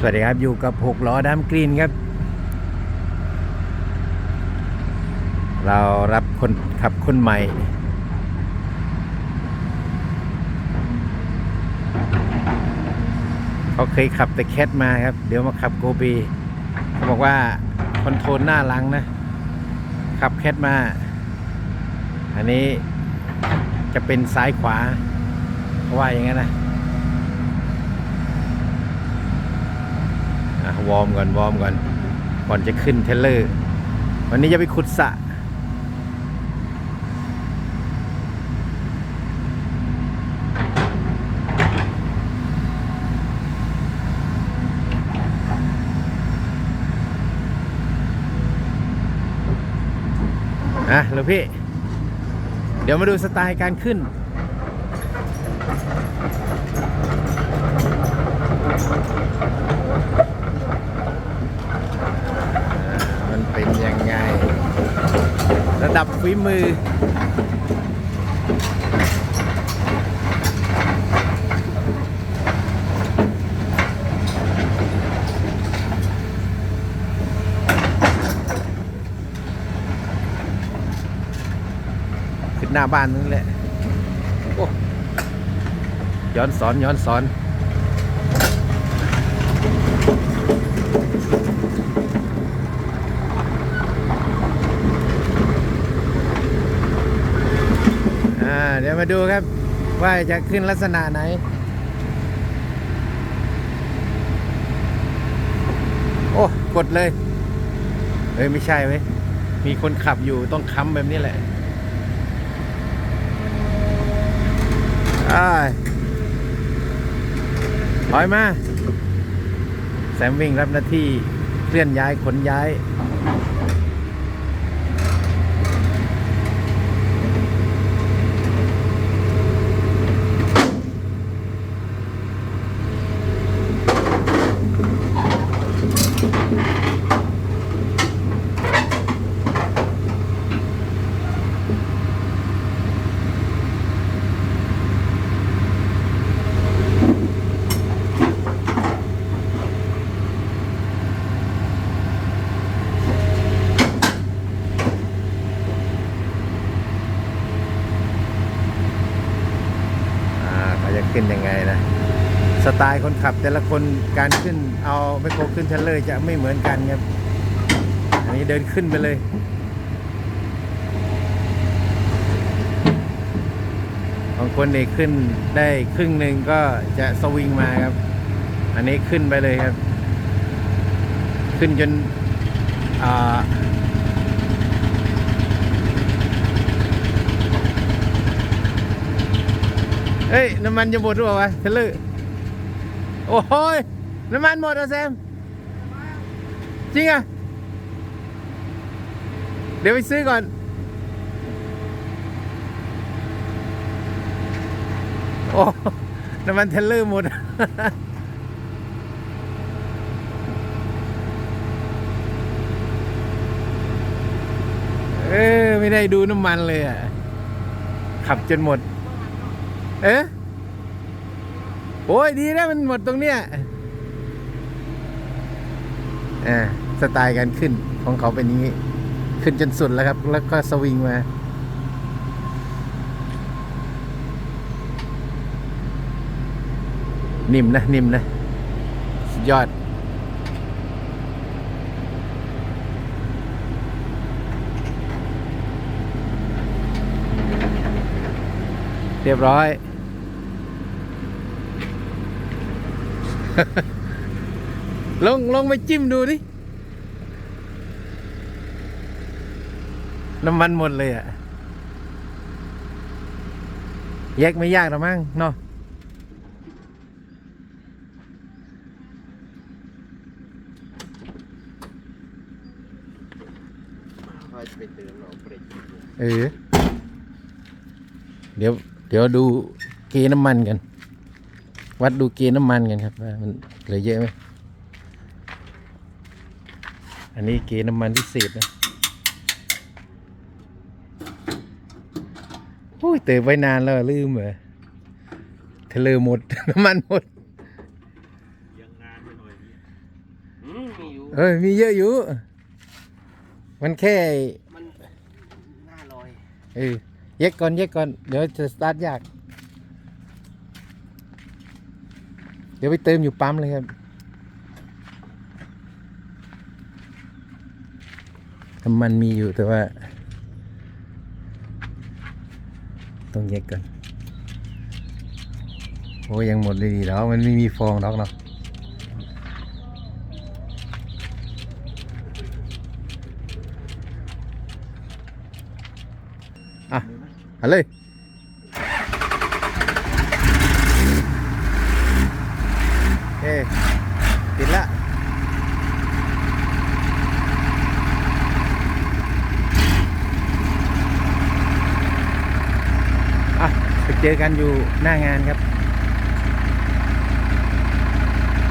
สวัสดีครับ อยู่กับหกล้อดำกรีนครับ เรารับคนขับคนใหม่ เขาเคยขับแต่แคทมาครับ เดี๋ยวมาขับโกบีเขาบอกว่าคอนโทรลหน้าหลังนะ ขับแคทมา อันนี้จะเป็นซ้ายขวาเขาว่าอย่างนั้นนะ อะ วอร์มก่อนวอร์มก่อนก่อนจะขึ้นเทเลอร์ วันนี้จะไปขุดสะอะหลวงพี่ เดี๋ยวมาดูสไตล์การขึ้นเป็นยังไง ระ ดับฝีมือ ขึ้นหน้าบ้านนั่นแหละ โอ้ ย้อนสอนย้อนสอน อ่า เดี๋ยว มาดูครับ ว่าจะขึ้นลักษณะไหน โอ้ กดเลย เฮ้ย ไม่ใช่เว้มีคนขับอยู่ต้องค้ำแบบนี้แหละอ้ายถอยมาแซมวิ่งรับหน้าที่เคลื่อนย้ายขนย้าย อ่าเขึ้นยังไงนะสไตล์คนขับแต่ละคนการขึ้นเอาไมโครขึ้นเทรลเลอร์จะไม่เหมือนกันครับอันนี้เดินขึ้นไปเลยบางคนเอกขึ้นได้ครึ่งหนึ่งก็จะสวิงมาครับ อันนี้ขึ้นไปเลยครับ ขึ้นจนอ่า เฮ้ย น้ำมันจะหมดหรือเปล่าวะเทเลอร์โอ้ยน้ำมันหมดเหรอแซม จริงอะ เดี๋ยวไปซื้อก่อน โอ้ น้ำมันเทเลอร์หมด เออ ไม่ได้ดูน้ำมันเลยอะ ขับจนหมด เอ๊ะโอ้ยดีนะมันหมดตรงเนี้ยอ่าสไตล์การขึ้นของเขาเป็นนี้ ขึ้นจนสุดแล้วครับ แล้วก็สวิงมานิ่มนะ นิ่มนะ สุดยอด เรียบร้อย ลงลงไปจิ้มดูดิ น้ำมันหมดเลยอะ่ะ แยกไม่ยากหรอมั้งเนาะเออ เดี๋ยว เดี๋ยวดูเกน้ำมันกัน วัดดูเกณฑ์น้ำมันกันครับว่ามันเหลือเยอะไหมอันนี้เกณฑ์น้ำมันพิเศษนะโอ้ยเติมไว้นานแล้วลืมเหรอเทเลอร์หมด น้ำมันหมดยังงานไปหน่อยเนี่ยอืมมีอยู่เอ้ยมีเยอะอยู่ มันแค่มันหน้าลอยเออเย็กก่อนเย็กก่อน เดี๋ยวจะสตาร์ทยาก เดี๋ยวไปเติมอยู่ปั๊มเลยครับ น้ำมันมีอยู่แต่ว่า ต้องเย็กก่อนโอ้ยังหมดเลยดีแล้วมันไม่มีฟองหรอกเนาะอะเอาเลย โอเค ปิดละอะไปเจอกันอยู่หน้างานครับ